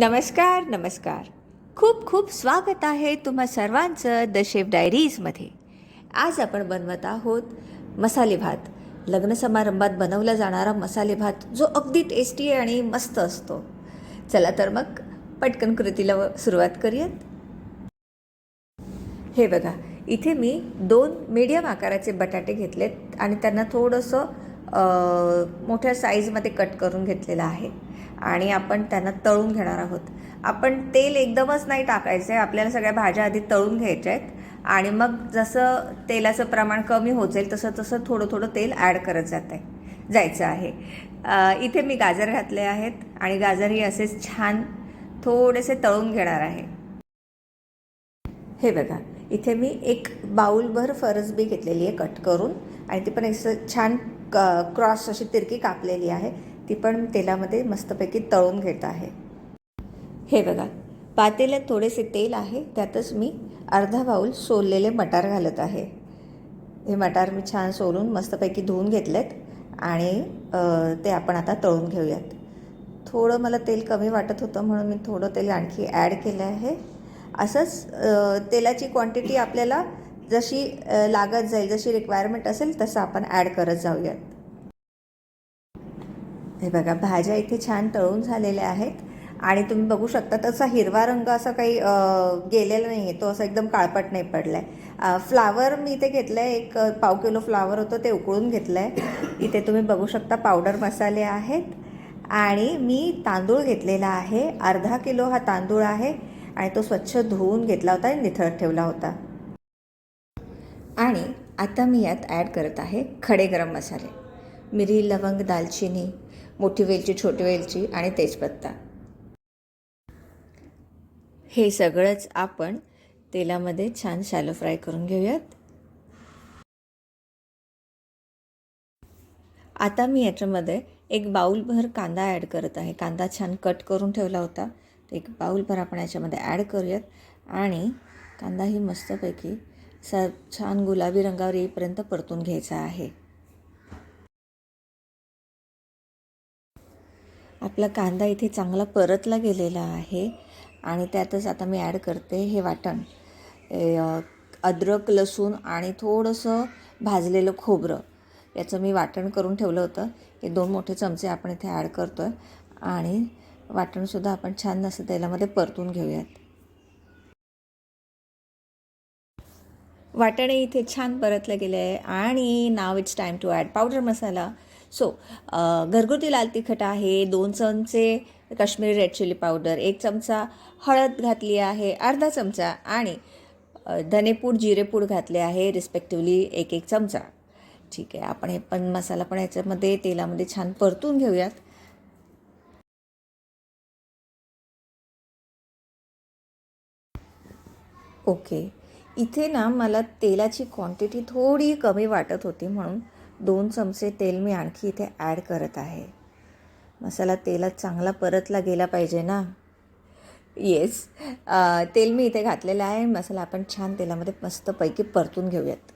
नमस्कार नमस्कार. खूप खूप स्वागत आहे तुम्हा सर्वांचं द शेफ डायरीजमध्ये आज आपण बनवत आहोत मसाले भात. लग्न समारंभात बनवला जाणारा मसाले भात जो अगदी टेस्टी आणि मस्त असतो. चला तर मग पटकन कृतीला सुरुवात करूयात. हे बघा इथे मी दोन मीडियम आकाराचे बटाटे घेतलेत आणि त्यांना थोडंसं मोठ्या साईजमध्ये कट करून घेतलेलं आहे. आणि आपण त्यांना तळून घेणार आहोत. आपण तेल एकदमच नाही टाकायचं आहे आपल्याला सगळ्या भाज्या आधी तळून घ्यायच्या आहेत. आणि मग जसं तेलाचं प्रमाण कमी होत जाईल तसं तसं थोडं थोडं तेल ॲड करत जात आहे जायचं आहे. इथे मी गाजर घातले आहेत आणि गाजर ही असेच छान थोडेसे तळून घेणार आहे. हे बघा इथे मी एक बाऊलभर फरसबी घेतलेली आहे कट करून. आणि ती पण असं छान क क्रॉस अशी तिरकी कापलेली आहे. ती पण तेलामध्ये मस्तपैकी तळून घेत आहे. हे बघा पातेल्यात थोडेसे तेल आहे त्यातच मी अर्धा बाऊल सोललेले मटार घालत आहे. हे मटार मी छान सोलून मस्तपैकी धुवून घेतलेत आणि ते आपण आता तळून घेऊयात. थोडं मला तेल कमी वाटत होतं म्हणून मी थोडं तेल आणखी ॲड केलं आहे. असंच तेलाची क्वांटिटी आपल्याला जशी लागत जाईल जशी रिक्वायरमेंट असेल तसं आपण ॲड करत जाऊयात. हे बघा भाज्या इथे छान तळून झालेल्या आहेत. आणि तुम्ही बघू शकता तसा हिरवा रंग असा काही गेलेला नाही आहे तो असा एकदम काळपट नाही पडला आहे फ्लावर मी इथे घेतलं आहे एक पाव किलो फ्लावर होतं ते उकळून घेतलं आहे इथे तुम्ही बघू शकता पावडर मसाले आहेत. आणि मी तांदूळ घेतलेला आहे. अर्धा किलो हा तांदूळ आहे. आणि तो स्वच्छ धुवून घेतला होता आणि निथळत ठेवला होता. आणि आता मी यात ॲड करत आहे खडे गरम मसाले. मिरी लवंग दालचिनी मोठी वेलची छोटी वेलची आणि तेजपत्ता. हे सगळंच आपण तेलामध्ये छान शॅलो फ्राय करून घेऊयात. आता मी याच्यामध्ये एक बाऊलभर कांदा ॲड करत आहे. कांदा छान कट करून ठेवला होता. तर एक बाऊलभर आपण याच्यामध्ये ॲड करूयात. आणि कांदाही मस्तपैकी स छान गुलाबी रंगावर येईपर्यंत परतून घ्यायचा आहे. आपला कांदा इथे चांगला परतला गेलेला आहे. आणि त्यातच आता मी ॲड करते हे वाटण. अद्रक लसूण आणि थोडंसं भाजलेलं खोबरं. याचं मी वाटण करून ठेवलं होतं. हे दोन मोठे चमचे आपण इथे ॲड करतो आहे आणि वाटणसुद्धा आपण छान असं तेलामध्ये परतून घेऊयात. वाटणे इथे छान परतलं गेलं आहे आणि नाव it's time to add powder masala so घरगुती लाल तिखट आहे दोन चमचे काश्मीरी रेड चिली पावडर एक चमचा हळद घातली आहे अर्धा चमचा आणि धनेपूड जिरेपूड घातले आहे रिस्पेक्टिवली एक एक चमचा. ठीक आहे आपण हे पण मसाला पण याच्यामध्ये तेलामध्ये छान परतून घेऊयात. ओके इथे ना मला तेलाची क्वांटिटी थोडी कमी वाटत होती म्हणून दोन चमचे तेल मी आणखी इथे ॲड करत आहे. मसाला तेलात चांगला परतला गेला पाहिजे ना? येस तेल मी इथे घातलेलं आहे. मसाला आपण छान तेलामध्ये मस्तपैकी परतून घेऊयात.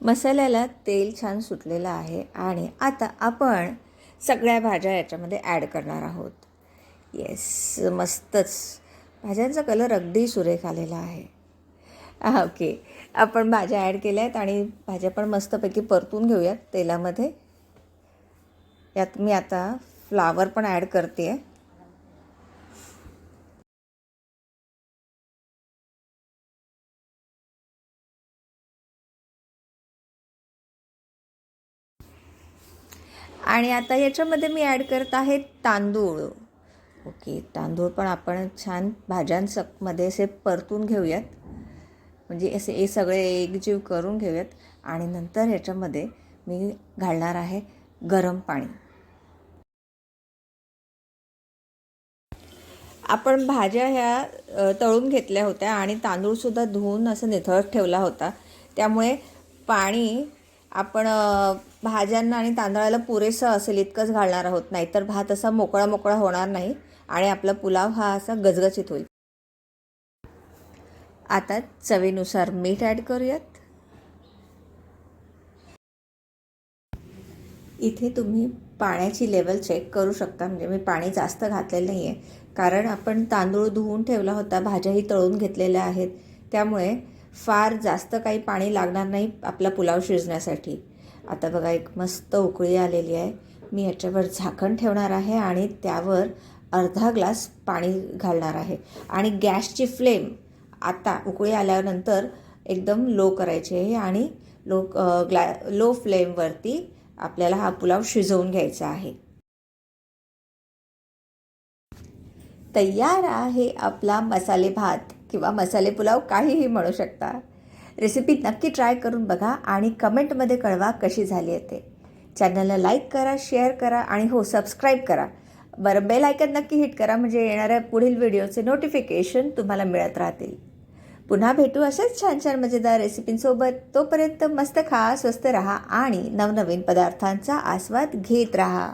मसाल्याला तेल छान सुटलेलं आहे आणि आता आपण सगळ्या भाज्या याच्यामध्ये ॲड करणार आहोत. येस मस्तच. भाज्यांचा कलर अगदी सुरेख आलेला आहे. हा, ओके. आपण भाज्या ॲड केल्या आहेत आणि भाज्या पण मस्तपैकी परतून घेऊयात तेलामध्ये. यात मी आता फ्लावर पण ॲड करते. आहे आणि आता याच्यामध्ये मी ॲड करत आहे तांदूळ. ओके तांदूळ पण आपण छान भाज्यांसमध्ये असे परतून घेऊयात. म्हणजे असे हे सगळे एकजीव करून घेऊयात. आणि नंतर ह्याच्यामध्ये मी घालणार आहे गरम पाणी. आपण भाज्या ह्या तळून घेतल्या होत्या आणि तांदूळसुद्धा धुवून असं निथळत ठेवला होता. त्यामुळे पाणी आपण भाज्यांना आणि तांदळाला पुरेसं असेल इतकंच घालणार आहोत. नाहीतर भात असा मोकळा मोकळा होणार नाही आणि आपला पुलाव हा असा गजगजीत होईल. आता चवीनुसार मीठ ॲड करूयात. इथे तुम्ही पाण्याची लेवल चेक करू शकता. म्हणजे मी पाणी जास्त घातलेलं नाही आहे कारण आपण तांदूळ धुवून ठेवला होता भाज्याही तळून घेतलेल्या आहेत. त्यामुळे फार जास्त काही पाणी लागणार नाही आपला पुलाव शिजण्यासाठी. आता बघा एक मस्त उकळी आलेली आहे. मी याच्यावर झाकण ठेवणार आहे आणि त्यावर अर्धा ग्लास पाणी घालणार आहे. आणि गॅसची फ्लेम आता उकळी आल्यानंतर एकदम लो करायचे आहे आणि लो ग्ला लो फ्लेमवरती आपल्याला हा पुलाव शिजवून घ्यायचा आहे. तयार आहे आपला मसाले भात किंवा मसाले पुलाव काहीही म्हणू शकता. रेसिपी नक्की ट्राय करून बघा आणि कमेंटमध्ये कळवा कशी झाली आहे ते. चॅनलला लाईक करा शेअर करा आणि हो सबस्क्राईब करा. बरं बेल आयकन नक्की हिट करा म्हणजे येणाऱ्या पुढील व्हिडिओचे नोटिफिकेशन तुम्हाला मिळत राहतील. पुन्हा भेटू अशाच छान छान मजेदार रेसिपींसोबत. तोपर्यंत मस्त खा स्वस्त रहा आणि नवनवीन पदार्थांचा आस्वाद घेत राहा.